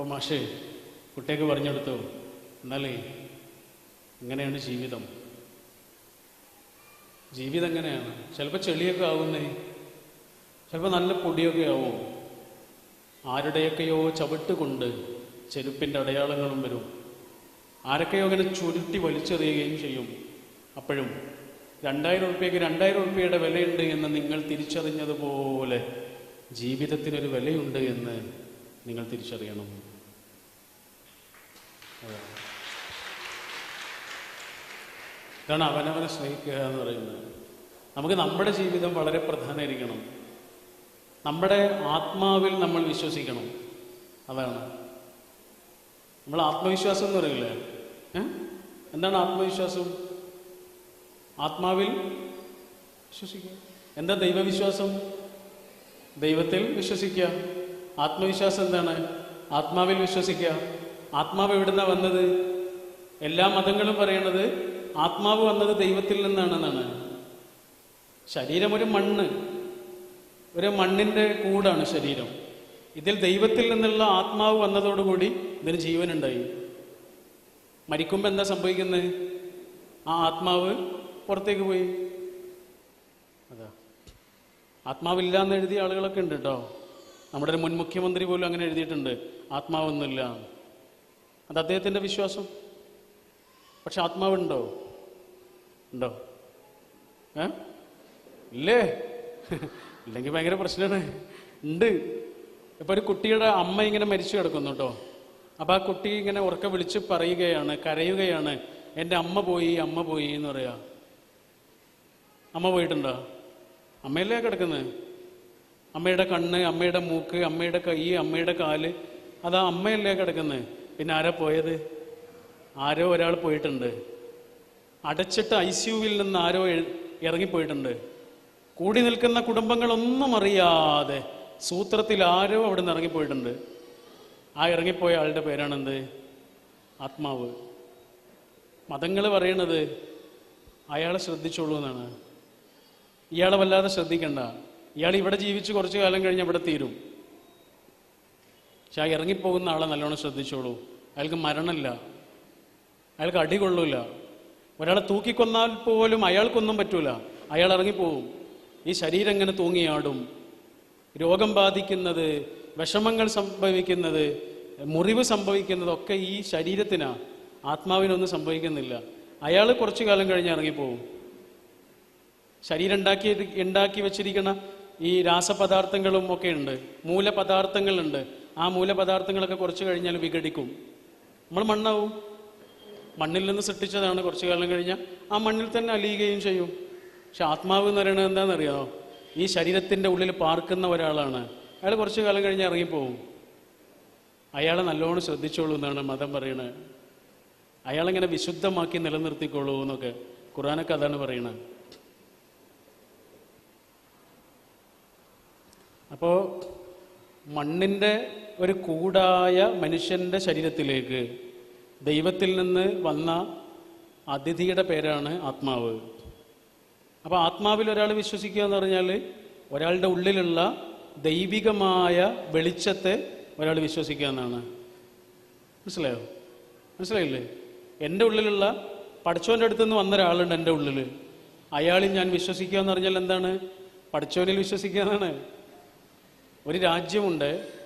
അപ്പം മാഷേ കുട്ടിയൊക്കെ പറഞ്ഞെടുത്തു. എന്നാലേ ഇങ്ങനെയാണ് ജീവിതം. ജീവിതം എങ്ങനെയാണ്? ചിലപ്പോൾ ചെളിയൊക്കെ ആവുന്നേ. ചിലപ്പോൾ നല്ല പൊടിയൊക്കെ ആവും. ആരുടെയൊക്കെയോ ചവിട്ട് കൊണ്ട് ചെരുപ്പിന്റെ അടയാളങ്ങളും വരും. ആരൊക്കെയോ അങ്ങനെ ചുരുട്ടി വലിച്ചെറിയുകയും ചെയ്യും. അപ്പോഴും രണ്ടായിരം ഉറുപ്പ്യക്ക് രണ്ടായിരം ഉറുപ്പ്യയുടെ വിലയുണ്ട് എന്ന് നിങ്ങൾ തിരിച്ചറിഞ്ഞതുപോലെ ജീവിതത്തിനൊരു വിലയുണ്ട് എന്ന് നിങ്ങൾ തിരിച്ചറിയണം. ഇതാണ് അവനവനെ സ്നേഹിക്കുക എന്ന് പറയുന്നത്. നമുക്ക് നമ്മുടെ ജീവിതം വളരെ പ്രധാനമായിരിക്കണം. നമ്മുടെ ആത്മാവിൽ നമ്മൾ വിശ്വസിക്കണം. അതാണ്. നമ്മൾ ആത്മവിശ്വാസം എന്ന് പറയില്ലേ? എന്താണ് ആത്മവിശ്വാസം? ആത്മാവിൽ വിശ്വസിക്കുക. എന്താ ദൈവവിശ്വാസം? ദൈവത്തിൽ വിശ്വസിക്കുക. ആത്മവിശ്വാസം എന്താണ്? ആത്മാവിൽ വിശ്വസിക്കുക. ആത്മാവ് എവിടുന്ന വന്നത്? എല്ലാ മതങ്ങളും പറയണത് ആത്മാവ് വന്നത് ദൈവത്തിൽ നിന്നാണെന്നാണ്. ശരീരം ഒരു മണ്ണ്. ഒരു മണ്ണിന്റെ കൂടാണ് ശരീരം. ഇതിൽ ദൈവത്തിൽ നിന്നുള്ള ആത്മാവ് വന്നതോടുകൂടി ഇതിന് ജീവനുണ്ടായി. മരിക്കുമ്പോൾ എന്താ സംഭവിക്കുന്നത് ആ ആത്മാവ് പുറത്തേക്ക് പോയി. അതാ. ആത്മാവില്ല എന്ന് എഴുതിയ ആളുകളൊക്കെ ഉണ്ട് കേട്ടോ നമ്മുടെ ഒരു മുൻ മുഖ്യമന്ത്രി പോലും അങ്ങനെ എഴുതിയിട്ടുണ്ട്. ആത്മാവൊന്നുമില്ല. അത് അദ്ദേഹത്തിന്റെ വിശ്വാസം. പക്ഷെ ആത്മാവുണ്ടോ? ഉണ്ടോ? ഏ? ഇല്ലേ? ഇല്ലെങ്കിൽ ഭയങ്കര പ്രശ്നമാണ്. ഉണ്ട്. ഇപ്പൊ ഒരു കുട്ടിയുടെ അമ്മ ഇങ്ങനെ മരിച്ചു കിടക്കുന്നു കേട്ടോ അപ്പൊ ആ കുട്ടി ഇങ്ങനെ ഉറക്കെ വിളിച്ച് പറയുകയാണ് കരയുകയാണ് എന്റെ അമ്മ പോയി അമ്മ പോയി എന്ന് പറയാ. അമ്മ പോയിട്ടുണ്ടോ? അമ്മയല്ലേ കിടക്കുന്നത് അമ്മയുടെ കണ്ണ് അമ്മയുടെ മൂക്ക് അമ്മയുടെ കൈ അമ്മയുടെ കാൽ അതാ അമ്മയല്ലേ കിടക്കുന്നത് പിന്നെ ആരാ പോയത്? ആരോ ഒരാൾ പോയിട്ടുണ്ട്. അടച്ചിട്ട് ഐ സിയുവിൽ നിന്ന് ആരോ ഇറങ്ങിപ്പോയിട്ടുണ്ട്. കൂടി നിൽക്കുന്ന കുടുംബങ്ങളൊന്നും അറിയാതെ സൂത്രത്തിൽ ആരോ അവിടെ നിന്ന് ഇറങ്ങിപ്പോയിട്ടുണ്ട്. ആ ഇറങ്ങിപ്പോയ ആളുടെ പേരാണെന്ത്? ആത്മാവ്. മതങ്ങൾ പറയണത് അയാളെ ശ്രദ്ധിച്ചോളൂ എന്നാണ്. ഇയാളെ വല്ലാതെ ശ്രദ്ധിക്കണ്ട. ഇയാൾ ഇവിടെ ജീവിച്ച് കുറച്ച് കാലം കഴിഞ്ഞ് ഇവിടെ തീരും. പക്ഷെ ആ ഇറങ്ങിപ്പോകുന്ന ആളെ നല്ലോണം ശ്രദ്ധിച്ചോളൂ. അയാൾക്ക് മരണമില്ല. അയാൾക്ക് അടി കൊള്ളൂല. ഒരാളെ തൂക്കിക്കൊന്നാൽ പോലും അയാൾക്കൊന്നും പറ്റൂല. അയാൾ ഇറങ്ങിപ്പോവും ഈ ശരീരം ഇങ്ങനെ തൂങ്ങിയാടും. രോഗം ബാധിക്കുന്നത് വിഷമങ്ങൾ സംഭവിക്കുന്നത് മുറിവ് സംഭവിക്കുന്നതൊക്കെ ഈ ശരീരത്തിനാ. ആത്മാവിനൊന്നും സംഭവിക്കുന്നില്ല. അയാൾ കുറച്ചു കാലം കഴിഞ്ഞ് ഇറങ്ങിപ്പോവും ശരീരം ഉണ്ടാക്കി ഉണ്ടാക്കി വെച്ചിരിക്കുന്ന ഈ രാസപദാർത്ഥങ്ങളും ഒക്കെ ഉണ്ട്. മൂലപദാർത്ഥങ്ങളുണ്ട്. ആ മൂലപദാർത്ഥങ്ങളൊക്കെ കുറച്ച് കഴിഞ്ഞാൽ വിഘടിക്കും. നമ്മൾ മണ്ണാവും. മണ്ണിൽ നിന്ന് സൃഷ്ടിച്ചതാണ് കുറച്ചു കാലം കഴിഞ്ഞാൽ ആ മണ്ണിൽ തന്നെ അലിയുകയും ചെയ്യും. പക്ഷെ ആത്മാവ് എന്ന് പറയുന്നത് എന്താണെന്നറിയാമോ ഈ ശരീരത്തിന്റെ ഉള്ളിൽ പാർക്കുന്ന ഒരാളാണ്. അയാൾ കുറച്ചു കാലം കഴിഞ്ഞ് ഇറങ്ങിപ്പോവും. അയാളെ നല്ലോണം ശ്രദ്ധിച്ചോളൂ എന്നാണ് മതം പറയുന്നത് അയാളെങ്ങനെ വിശുദ്ധമാക്കി നിലനിർത്തിക്കോളൂ എന്നൊക്കെ ഖുറാനൊക്കെ അതാണ് പറയുന്നത് അപ്പോൾ മണ്ണിന്റെ ഒരു കൂടായ മനുഷ്യന്റെ ശരീരത്തിലേക്ക് ദൈവത്തിൽ നിന്ന് വന്ന അതിഥിയുടെ പേരാണ് ആത്മാവ്. അപ്പോൾ ആത്മാവിൽ ഒരാൾ വിശ്വസിക്കുക എന്ന് പറഞ്ഞാൽ ഒരാളുടെ ഉള്ളിലുള്ള ദൈവികമായ വെളിച്ചത്തെ ഒരാൾ വിശ്വസിക്കുക എന്നാണ്. മനസ്സിലായോ? മനസ്സിലായില്ലേ? എന്റെ ഉള്ളിലുള്ള പഠിച്ചവന്റെ അടുത്ത് നിന്ന് വന്ന ഒരാളുണ്ട് എന്റെ ഉള്ളിൽ. അയാളിൽ ഞാൻ വിശ്വസിക്കുക എന്ന് പറഞ്ഞാൽ എന്താണ്? പഠിച്ചവനിൽ വിശ്വസിക്കുക എന്നാണ്. ഒരു രാജ്യമുണ്ട്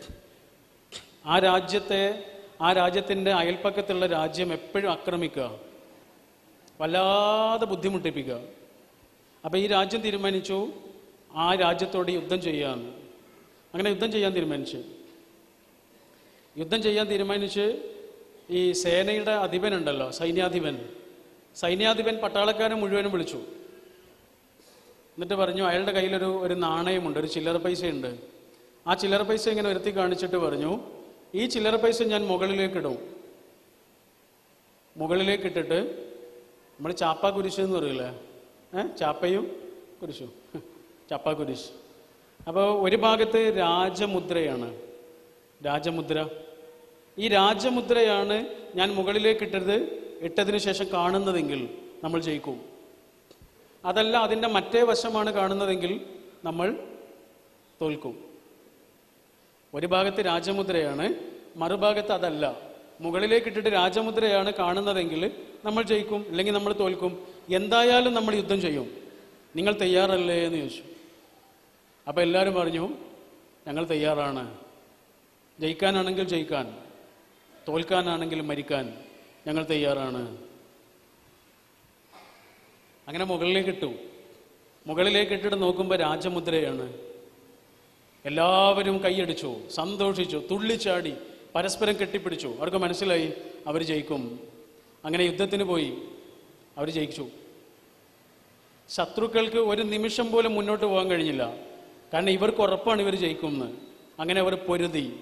ആ രാജ്യത്തെ ആ രാജ്യത്തിന്റെ അയൽപ്പക്കത്തുള്ള രാജ്യം എപ്പോഴും ആക്രമിക്കുക. വല്ലാതെ ബുദ്ധിമുട്ടിപ്പിക്കുക. അപ്പം ഈ രാജ്യം തീരുമാനിച്ചു ആ രാജ്യത്തോട് യുദ്ധം ചെയ്യാമെന്ന് അങ്ങനെ യുദ്ധം ചെയ്യാൻ തീരുമാനിച്ചു. യുദ്ധം ചെയ്യാൻ തീരുമാനിച്ച് ഈ സേനയുടെ അധിപനുണ്ടല്ലോ സൈന്യാധിപൻ. സൈന്യാധിപൻ പട്ടാളക്കാരെ മുഴുവനും വിളിച്ചു. എന്നിട്ട് പറഞ്ഞു അയാളുടെ കയ്യിലൊരു ഒരു നാണയമുണ്ട് ഒരു ചില്ലറ പൈസയുണ്ട്. ആ ചില്ലറ പൈസ ഇങ്ങനെ വരുത്തി കാണിച്ചിട്ട് പറഞ്ഞു ഈ ചില്ലറ പൈസ ഞാൻ മുകളിലേക്ക് ഇടും. മുകളിലേക്ക് ഇട്ടിട്ട് നമ്മൾ ചാപ്പ കുരിശ് എന്ന് പറയില്ലേ ഏ? ചാപ്പയും കുരിശും. ചാപ്പ കുരിശ്. അപ്പോൾ ഒരു ഭാഗത്ത് രാജമുദ്രയാണ്. രാജമുദ്ര. ഈ രാജമുദ്രയാണ് ഞാൻ മുകളിലേക്ക് ഇട്ടത് ഇട്ടതിന് ശേഷം കാണുന്നതെങ്കിൽ നമ്മൾ ജയിക്കും. അതല്ല അതിന്റെ മറ്റേ വശമാണ് കാണുന്നതെങ്കിൽ നമ്മൾ തോൽക്കും. ഒരു ഭാഗത്ത് രാജമുദ്രയാണ് മറുഭാഗത്ത് അതല്ല. മുകളിലേക്ക് ഇട്ടിട്ട് രാജമുദ്രയാണ് കാണുന്നതെങ്കിൽ നമ്മൾ ജയിക്കും അല്ലെങ്കിൽ നമ്മൾ തോൽക്കും. എന്തായാലും നമ്മൾ യുദ്ധം ചെയ്യും. നിങ്ങൾ തയ്യാറല്ലേ എന്ന് ചോദിച്ചു. അപ്പോൾ എല്ലാവരും പറഞ്ഞു ഞങ്ങൾ തയ്യാറാണ്. ജയിക്കാനാണെങ്കിൽ ജയിക്കാൻ തോൽക്കാനാണെങ്കിൽ മരിക്കാൻ ഞങ്ങൾ തയ്യാറാണ്. അങ്ങനെ മുകളിലേക്ക് ഇട്ടു. മുകളിലേക്ക് ഇട്ടിട്ട് നോക്കുമ്പോൾ രാജമുദ്രയാണ്. എല്ലാവരും കൈയടിച്ചു സന്തോഷിച്ചു തുള്ളിച്ചാടി പരസ്പരം കെട്ടിപ്പിടിച്ചു. അവർക്ക് മനസ്സിലായി അവർ ജയിക്കും. അങ്ങനെ യുദ്ധത്തിന് പോയി അവർ ജയിച്ചു. ശത്രുക്കൾക്ക് ഒരു നിമിഷം പോലും മുന്നോട്ട് പോകാൻ കഴിഞ്ഞില്ല. കാരണം ഇവർക്ക് ഉറപ്പാണ് ഇവർ ജയിക്കുമെന്ന്. അങ്ങനെ അവർ പൊരുതി.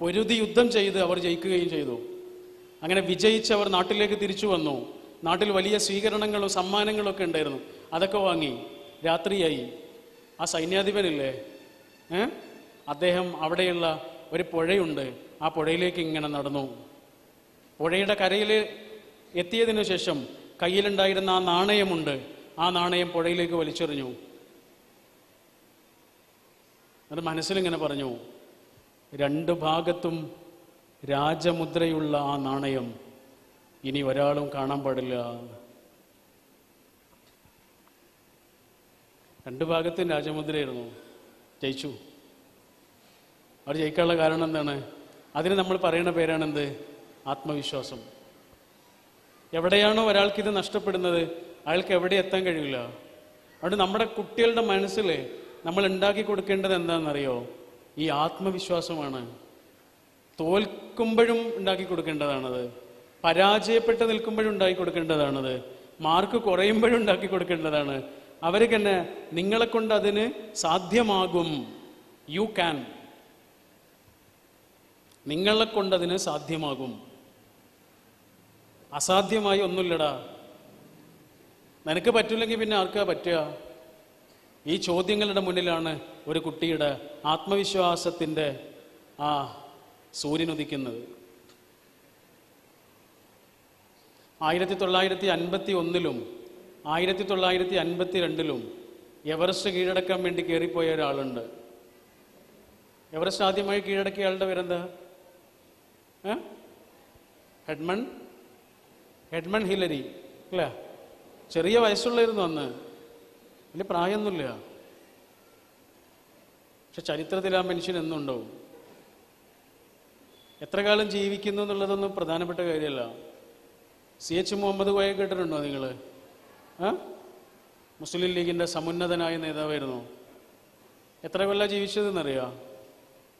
പൊരുതി യുദ്ധം ചെയ്ത് അവർ ജയിക്കുകയും ചെയ്തു. അങ്ങനെ വിജയിച്ച് അവർ നാട്ടിലേക്ക് തിരിച്ചു വന്നു. നാട്ടിൽ വലിയ സ്വീകരണങ്ങളും സമ്മാനങ്ങളും ഒക്കെ ഉണ്ടായിരുന്നു. അതൊക്കെ വാങ്ങി. രാത്രിയായി. ആ സൈന്യാധിപനില്ലേ? അദ്ദേഹം അവിടെയുള്ള ഒരു പുഴയുണ്ട്. ആ പുഴയിലേക്ക് ഇങ്ങനെ നടന്നു. പുഴയുടെ കരയിൽ എത്തിയതിനു ശേഷം കയ്യിലുണ്ടായിരുന്ന ആ നാണയമുണ്ട്. ആ നാണയം പുഴയിലേക്ക് വലിച്ചെറിഞ്ഞു. അത് മനസ്സിലിങ്ങനെ പറഞ്ഞു രണ്ട് ഭാഗത്തും രാജമുദ്രയുള്ള ആ നാണയം ഇനി ഒരാളും കാണാൻ പാടില്ല. രണ്ട് ഭാഗത്തും രാജമുദ്രയായിരുന്നു. ജയിച്ചു. അവർ ജയിക്കാനുള്ള കാരണം എന്താണ്? അതിന് നമ്മൾ പറയുന്ന പേരാണെന്ത്? ആത്മവിശ്വാസം. എവിടെയാണോ ഒരാൾക്ക് ഇത് നഷ്ടപ്പെടുന്നത് അയാൾക്ക് എവിടെ എത്താൻ കഴിയില്ല. അതുകൊണ്ട് നമ്മുടെ കുട്ടികളുടെ മനസ്സിൽ നമ്മൾ ഉണ്ടാക്കി കൊടുക്കേണ്ടത് എന്താണെന്നറിയോ? ഈ ആത്മവിശ്വാസമാണ്. തോൽക്കുമ്പോഴും ഉണ്ടാക്കി കൊടുക്കേണ്ടതാണത്. പരാജയപ്പെട്ട് നിൽക്കുമ്പോഴും ഉണ്ടാക്കി കൊടുക്കേണ്ടതാണത്. മാർക്ക് കുറയുമ്പോഴും ഉണ്ടാക്കി കൊടുക്കേണ്ടതാണ്. അവർക്ക് തന്നെ നിങ്ങളെ കൊണ്ട് അതിന് സാധ്യമാകും. യു ക്യാൻ നിങ്ങളെ കൊണ്ട് അതിന് സാധ്യമാകും. അസാധ്യമായി ഒന്നുമില്ലടാ. നിനക്ക് പറ്റില്ലെങ്കിൽ പിന്നെ ആർക്കാ പറ്റുക? ഈ ചോദ്യങ്ങളുടെ മുന്നിലാണ് ഒരു കുട്ടിയുടെ ആത്മവിശ്വാസത്തിന്റെ ആ സൂര്യൻ ഉദിക്കുന്നത്. ആയിരത്തി തൊള്ളായിരത്തി അൻപത്തി ഒന്നിലും ആയിരത്തി തൊള്ളായിരത്തി അൻപത്തി രണ്ടിലും എവറസ്റ്റ് കീഴടക്കാൻ വേണ്ടി കയറിപ്പോയ ഒരാളുണ്ട്. എവറസ്റ്റ് ആദ്യമായി കീഴടക്കിയ ആളുടെ പേരെന്താ? ഹെഡ്മൺ? ഹെഡ്മൺ ഹിലരി അല്ലേ? ചെറിയ വയസ്സുള്ളായിരുന്നു അന്ന്. വലിയ പ്രായമൊന്നുമില്ല. പക്ഷെ ചരിത്രത്തിൽ ആ മനുഷ്യൻ എന്നുണ്ടാവും എത്ര കാലം ജീവിക്കുന്നു എന്നുള്ളതൊന്നും പ്രധാനപ്പെട്ട കാര്യമല്ല. സി എച്ച് മുഹമ്മദ് കോയ കേട്ടിട്ടുണ്ടോ നിങ്ങൾ? മുസ്ലിം ലീഗിന്റെ സമുന്നതനായ നേതാവായിരുന്നു. എത്ര കൊല്ലം ജീവിച്ചതെന്നറിയാം?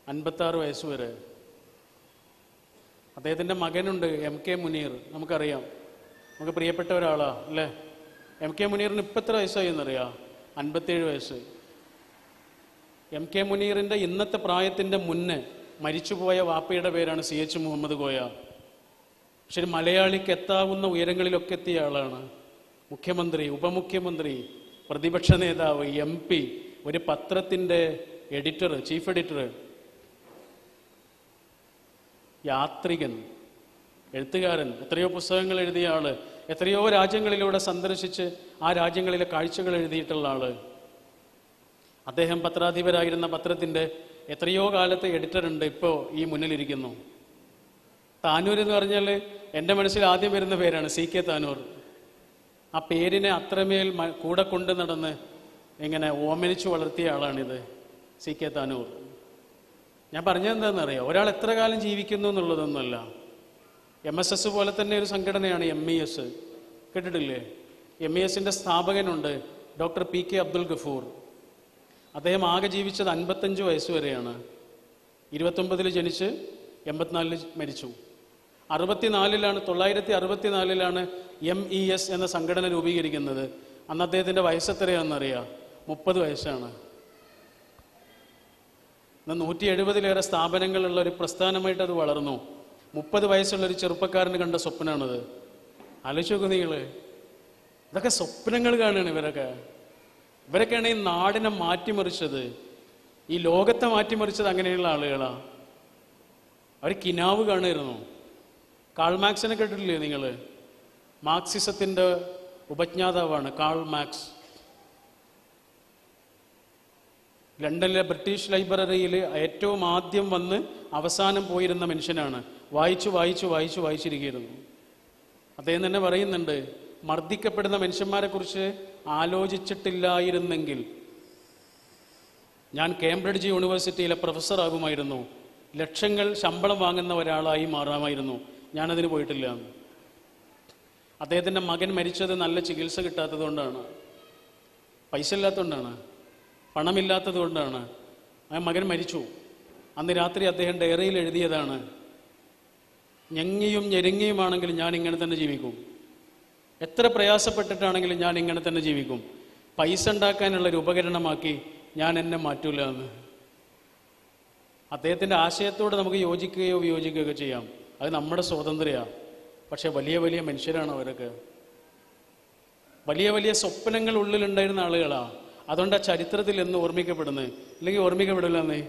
അൻപത്താറ് വയസ്സ് വരെ. അദ്ദേഹത്തിന്റെ മകനുണ്ട് എം കെ മുനീർ നമുക്കറിയാം. നമുക്ക് പ്രിയപ്പെട്ട ഒരാളാ അല്ലേ? എം കെ മുനീറിന് ഇപ്പം എത്ര വയസ്സായി എന്നറിയാം? അൻപത്തേഴ് വയസ്സ്. എം കെ മുനീറിന്റെ ഇന്നത്തെ പ്രായത്തിന്റെ മുന്നേ മരിച്ചുപോയ വാപ്പയുടെ പേരാണ് സി എച്ച് മുഹമ്മദ് കോയ പക്ഷെ മലയാളിക്ക് എത്താവുന്ന ഉയരങ്ങളിലൊക്കെ എത്തിയ ആളാണ്. മുഖ്യമന്ത്രി ഉപമുഖ്യമന്ത്രി പ്രതിപക്ഷ നേതാവ് എം പി ഒരു പത്രത്തിന്റെ എഡിറ്റർ ചീഫ് എഡിറ്റർ യാത്രികൻ എഴുത്തുകാരൻ എത്രയോ പുസ്തകങ്ങൾ എഴുതിയ ആൾ എത്രയോ രാജ്യങ്ങളിലൂടെ സന്ദർശിച്ച് ആ രാജ്യങ്ങളിലെ കാഴ്ചകൾ എഴുതിയിട്ടുള്ള ആൾ. അദ്ദേഹം പത്രാധിപരായിരുന്ന പത്രത്തിന്റെ എത്രയോ കാലത്തെ എഡിറ്റർ ഉണ്ട് ഇപ്പോൾ ഈ മുന്നിലിരിക്കുന്നു. താനൂർ എന്ന് പറഞ്ഞാൽ എന്റെ മനസ്സിൽ ആദ്യം വരുന്ന പേരാണ് സി കെ താനൂർ. ആ പേരിനെ അത്രമേൽ കൂടെ കൊണ്ട് നടന്ന് എങ്ങനെ ഓമനിച്ചു വളർത്തിയ ആളാണിത് സി കെ താനൂർ. ഞാൻ പറഞ്ഞത് അറിയാം ഒരാൾ എത്ര കാലം ജീവിക്കുന്നു എന്നുള്ളതൊന്നുമല്ല. എം എസ് എസ് പോലെ തന്നെ ഒരു സംഘടനയാണ് എം ഇ എസ് കേട്ടിട്ടില്ലേ? എം ഇ എസിന്റെ സ്ഥാപകനുണ്ട് doctor P K Abdul Gafoor. അദ്ദേഹം ആകെ ജീവിച്ചത് അൻപത്തഞ്ച് വയസ്സ് വരെയാണ്. ഇരുപത്തൊമ്പതിൽ ജനിച്ച് എൺപത്തിനാലിൽ മരിച്ചു. അറുപത്തിനാലിലാണ് തൊള്ളായിരത്തി അറുപത്തിനാലിലാണ് എം ഇ എസ് എന്ന സംഘടന രൂപീകരിക്കുന്നത്. അന്ന് അദ്ദേഹത്തിന്റെ വയസ്സ് എത്രയാണെന്നറിയാം? മുപ്പത് വയസ്സാണ്. ഇന്ന് നൂറ്റി എഴുപതിലേറെ സ്ഥാപനങ്ങളുള്ള ഒരു പ്രസ്ഥാനമായിട്ട് അത് വളർന്നു. മുപ്പത് വയസ്സുള്ള ഒരു ചെറുപ്പക്കാരന് കണ്ട സ്വപ്നമാണത് ആലോചിച്ചു നിങ്ങൾ ഇതൊക്കെ സ്വപ്നങ്ങൾ കാണുകയാണ് ഇവരൊക്കെ. ഇവരൊക്കെയാണ് ഈ നാടിനെ മാറ്റിമറിച്ചത്. ഈ ലോകത്തെ മാറ്റിമറിച്ചത് അങ്ങനെയുള്ള ആളുകളാണ് അവർ കിനാവ് കാണുമായിരുന്നു. കാൾ മാക്സിനെ കേട്ടിട്ടില്ലേ നിങ്ങൾ മാർക്സിസത്തിന്റെ ഉപജ്ഞാതാവാണ് കാൾ മാക്സ് ലണ്ടനിലെ ബ്രിട്ടീഷ് ലൈബ്രറിയിൽ ഏറ്റവും ആദ്യം വന്ന് അവസാനം പോയിരുന്ന മനുഷ്യനാണ്. വായിച്ചു വായിച്ചു വായിച്ചു വായിച്ചിരിക്കുന്നു. അദ്ദേഹം തന്നെ പറയുന്നുണ്ട് മർദ്ദിക്കപ്പെടുന്ന മനുഷ്യന്മാരെ കുറിച്ച് ആലോചിച്ചിട്ടില്ലായിരുന്നെങ്കിൽ ഞാൻ കേംബ്രിഡ്ജ് യൂണിവേഴ്സിറ്റിയിലെ പ്രൊഫസറാകുമായിരുന്നു. ലക്ഷങ്ങൾ ശമ്പളം വാങ്ങുന്ന ഒരാളായി മാറാമായിരുന്നു. ഞാനതിന് പോയിട്ടില്ല. അദ്ദേഹത്തിന്റെ മകൻ മരിച്ചത് നല്ല ചികിത്സ കിട്ടാത്തത് കൊണ്ടാണ് പൈസ ഇല്ലാത്തതുകൊണ്ടാണ്. പണമില്ലാത്തത് കൊണ്ടാണ്. ആ മകൻ മരിച്ചു. അന്ന് രാത്രി അദ്ദേഹം ഡയറിയിൽ എഴുതിയതാണ്. ഞെങ്ങിയും ഞെരുങ്ങിയുമാണെങ്കിലും ഞാൻ ഇങ്ങനെ തന്നെ ജീവിക്കും. എത്ര പ്രയാസപ്പെട്ടിട്ടാണെങ്കിലും ഞാൻ ഇങ്ങനെ തന്നെ ജീവിക്കും. പൈസ ഉണ്ടാക്കാനുള്ള ഒരു ഉപകരണമാക്കി ഞാൻ എന്നെ മാറ്റൂല എന്ന്. അദ്ദേഹത്തിന്റെ ആശയത്തോട് നമുക്ക് യോജിക്കുകയോ വിയോജിക്കുകയോ ചെയ്യാം. അത് നമ്മുടെ സ്വാതന്ത്ര്യമാണ് പക്ഷെ വലിയ വലിയ മനുഷ്യരാണ് അവരൊക്കെ. വലിയ വലിയ സ്വപ്നങ്ങൾ ഉള്ളിലുണ്ടായിരുന്ന ആളുകളാ. അതുകൊണ്ട് ആ ചരിത്രത്തിൽ എന്ന് ഓർമ്മിക്കപ്പെടുന്നത്. അല്ലെങ്കിൽ ഓർമ്മിക്കപ്പെടില്ലെന്നേ.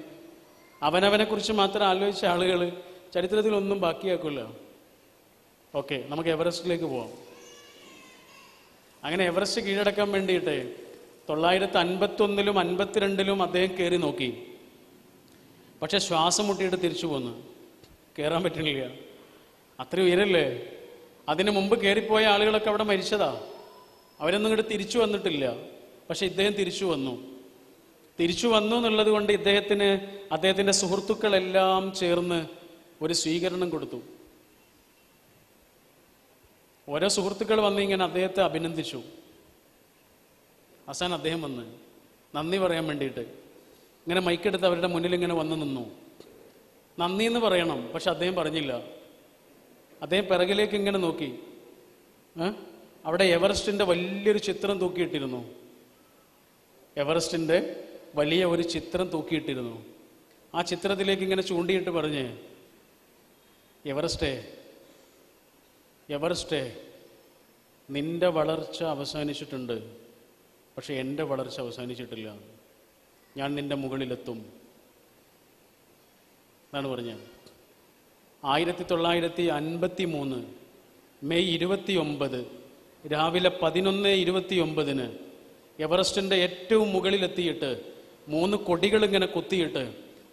അവനവനെ കുറിച്ച് മാത്രം ആലോചിച്ച ആളുകൾ ചരിത്രത്തിൽ ഒന്നും ബാക്കിയാക്കില്ല ഓക്കെ നമുക്ക് എവറസ്റ്റിലേക്ക് പോവാം. അങ്ങനെ എവറസ്റ്റ് കീഴടക്കാൻ വേണ്ടിയിട്ട് തൊള്ളായിരത്തി അൻപത്തൊന്നിലും അൻപത്തിരണ്ടിലും അദ്ദേഹം കയറി നോക്കി. പക്ഷെ ശ്വാസം മുട്ടിയിട്ട് തിരിച്ചു പോന്നു. കയറാൻ പറ്റുന്നില്ല അത്ര ഉയരല്ലേ? അതിനു മുമ്പ് കയറിപ്പോയ ആളുകളൊക്കെ അവിടെ മരിച്ചതാ. അവരൊന്നും ഇങ്ങോട്ട് തിരിച്ചു വന്നിട്ടില്ല. പക്ഷെ ഇദ്ദേഹം തിരിച്ചു വന്നു. തിരിച്ചു വന്നു എന്നുള്ളത് കൊണ്ട് ഇദ്ദേഹത്തിന് അദ്ദേഹത്തിന്റെ സുഹൃത്തുക്കളെല്ലാം ചേർന്ന് ഒരു സ്വീകരണം കൊടുത്തു. ഓരോ സുഹൃത്തുക്കൾ വന്ന് ഇങ്ങനെ അദ്ദേഹത്തെ അഭിനന്ദിച്ചു. അവസാനം അദ്ദേഹം വന്ന് നന്ദി പറയാൻ വേണ്ടിയിട്ട്. ഇങ്ങനെ മൈക്കെടുത്ത് അവരുടെ മുന്നിൽ ഇങ്ങനെ വന്ന് നിന്നു. നന്ദി എന്ന് പറയണം പക്ഷെ അദ്ദേഹം പറഞ്ഞില്ല. അദ്ദേഹം പിറകിലേക്ക് ഇങ്ങനെ നോക്കി. അവിടെ എവറസ്റ്റിന്റെ വലിയൊരു ചിത്രം തൂക്കിയിട്ടിരുന്നു. എവറസ്റ്റിന്റെ വലിയ ഒരു ചിത്രം തൂക്കിയിട്ടിരുന്നു. ആ ചിത്രത്തിലേക്ക് ഇങ്ങനെ ചൂണ്ടിയിട്ട് പറഞ്ഞ് എവറസ്റ്റേ എവറസ്റ്റേ നിന്റെ വളർച്ച അവസാനിച്ചിട്ടുണ്ട് പക്ഷെ എന്റെ വളർച്ച അവസാനിച്ചിട്ടില്ല. ഞാൻ നിന്റെ മുകളിലെത്തും. എന്നാണ് പറഞ്ഞത്. ആയിരത്തി തൊള്ളായിരത്തി അൻപത്തി മൂന്ന് മെയ് ഇരുപത്തി ഒമ്പത് രാവിലെ പതിനൊന്ന് ഇരുപത്തി ഒമ്പതിന് എവറസ്റ്റിന്റെ ഏറ്റവും മുകളിലെത്തിയിട്ട് മൂന്ന് കൊടികൾ ഇങ്ങനെ കുത്തിയിട്ട്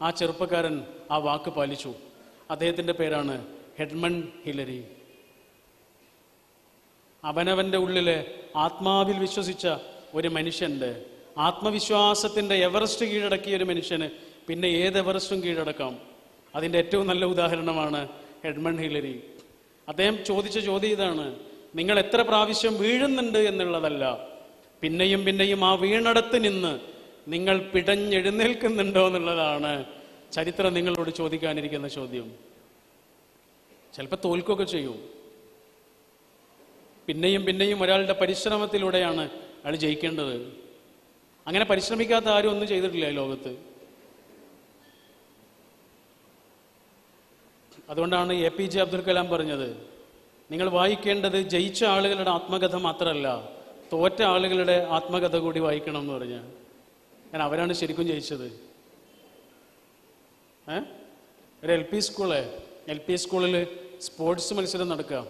ആ ചെറുപ്പക്കാരൻ ആ വാക്ക് പാലിച്ചു. അദ്ദേഹത്തിന്റെ പേരാണ് ഹെഡ്മൺ ഹിലരി അവനവന്റെ ഉള്ളിൽ ആത്മാവിൽ വിശ്വസിച്ച ഒരു മനുഷ്യന്റെ ആത്മവിശ്വാസത്തിന്റെ എവറസ്റ്റ് കീഴടക്കിയ ഒരു മനുഷ്യന് പിന്നെ ഏത് എവറസ്റ്റും കീഴടക്കാം? അതിന്റെ ഏറ്റവും നല്ല ഉദാഹരണമാണ് ഹെഡ്മൺ ഹിലരി അദ്ദേഹം ചോദിച്ച ചോദ്യം ഇതാണ് നിങ്ങൾ എത്ര പ്രാവശ്യം വീഴുന്നുണ്ട് എന്നുള്ളതല്ല. പിന്നെയും പിന്നെയും ആ വീണടത്ത് നിന്ന് നിങ്ങൾ പിടഞ്ഞെഴുന്നേൽക്കുന്നുണ്ടോ എന്നുള്ളതാണ് ചരിത്രം നിങ്ങളോട് ചോദിക്കാനിരിക്കുന്ന ചോദ്യം. ചിലപ്പോൾ തോൽക്കുകയൊക്കെ ചെയ്യും. പിന്നെയും പിന്നെയും ഒരാളുടെ പരിശ്രമത്തിലൂടെയാണ് അയാൾ ജയിക്കേണ്ടത്. അങ്ങനെ പരിശ്രമിക്കാത്ത ആരും ഒന്നും ചെയ്തിട്ടില്ല ലോകത്ത്. അതുകൊണ്ടാണ് A P J Abdul Kalam പറഞ്ഞത് നിങ്ങൾ വായിക്കേണ്ടത് ജയിച്ച ആളുകളുടെ ആത്മകഥ മാത്രമല്ല തോറ്റ ആളുകളുടെ ആത്മകഥ കൂടി വായിക്കണം എന്ന് പറഞ്ഞ. ഞാൻ അവരാണ് ശരിക്കും ജയിച്ചത്. ഏ? ഒരു എൽ പി സ്കൂളെ എൽ പി സ്കൂളിൽ സ്പോർട്സ് മത്സരം നടക്കുക.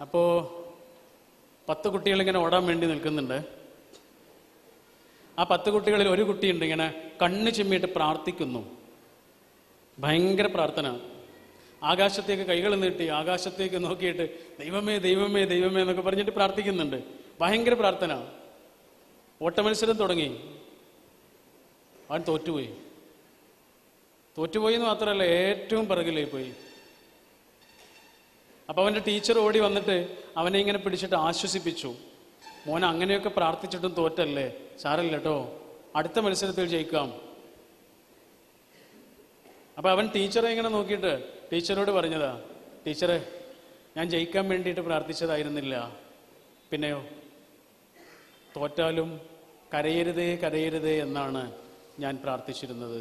അപ്പോൾ പത്ത് കുട്ടികൾ ഇങ്ങനെ ഓടാൻ വേണ്ടി നിൽക്കുന്നുണ്ട്. ആ പത്ത് കുട്ടികളിൽ ഒരു കുട്ടിയുണ്ട് ഇങ്ങനെ കണ്ണ് ചിമ്മിയിട്ട് പ്രാർത്ഥിക്കുന്നു. ഭയങ്കര പ്രാർത്ഥന. ആകാശത്തേക്ക് കൈകൾ നീട്ടി ആകാശത്തേക്ക് നോക്കിയിട്ട് ദൈവമേ ദൈവമേ ദൈവമേ എന്നൊക്കെ പറഞ്ഞിട്ട് പ്രാർത്ഥിക്കുന്നുണ്ട്. ഭയങ്കര പ്രാർത്ഥന. ഓട്ടമത്സരം തുടങ്ങി. അവൻ തോറ്റുപോയി. തോറ്റുപോയി എന്ന് മാത്രമല്ല ഏറ്റവും പിറകിലേ പോയി. അപ്പൊ അവന്റെ ടീച്ചർ ഓടി വന്നിട്ട് അവനെ ഇങ്ങനെ പിടിച്ചിട്ട് ആശ്വസിപ്പിച്ചു. മോൻ അങ്ങനെയൊക്കെ പ്രാർത്ഥിച്ചിട്ടും തോറ്റല്ലേ? സാരല്ല കേട്ടോ അടുത്ത മത്സരത്തിൽ ജയിക്കാം. അപ്പൊ അവൻ ടീച്ചറെ ഇങ്ങനെ നോക്കിയിട്ട് ടീച്ചറോട് പറഞ്ഞതാ ടീച്ചറെ ഞാൻ ജയിക്കാൻ വേണ്ടിയിട്ട് പ്രാർത്ഥിച്ചതായിരുന്നില്ല. പിന്നെയോ തോറ്റാലും കരയരുതേ കരയരുതേ എന്നാണ് ഞാൻ പ്രാർത്ഥിച്ചിരുന്നത്.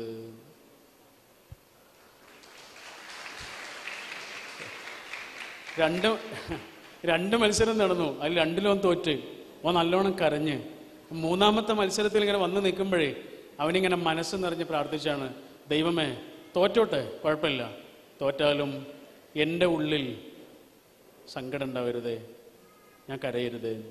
രണ്ട് രണ്ട് മത്സരം നടന്നു. അതിൽ രണ്ടിലും തോറ്റ്. അവൻ നല്ലോണം കരഞ്ഞ്. മൂന്നാമത്തെ മത്സരത്തിൽ ഇങ്ങനെ വന്ന് നിൽക്കുമ്പോഴേ അവനിങ്ങനെ മനസ്സ് നിറഞ്ഞ് പ്രാർത്ഥിച്ചാണ് ദൈവമേ തോറ്റോട്ടെ? കുഴപ്പമില്ല. തോറ്റാലും എന്റെ ഉള്ളിൽ സങ്കടം ഉണ്ടാവരുത്. ഞാൻ കരയരുതേ.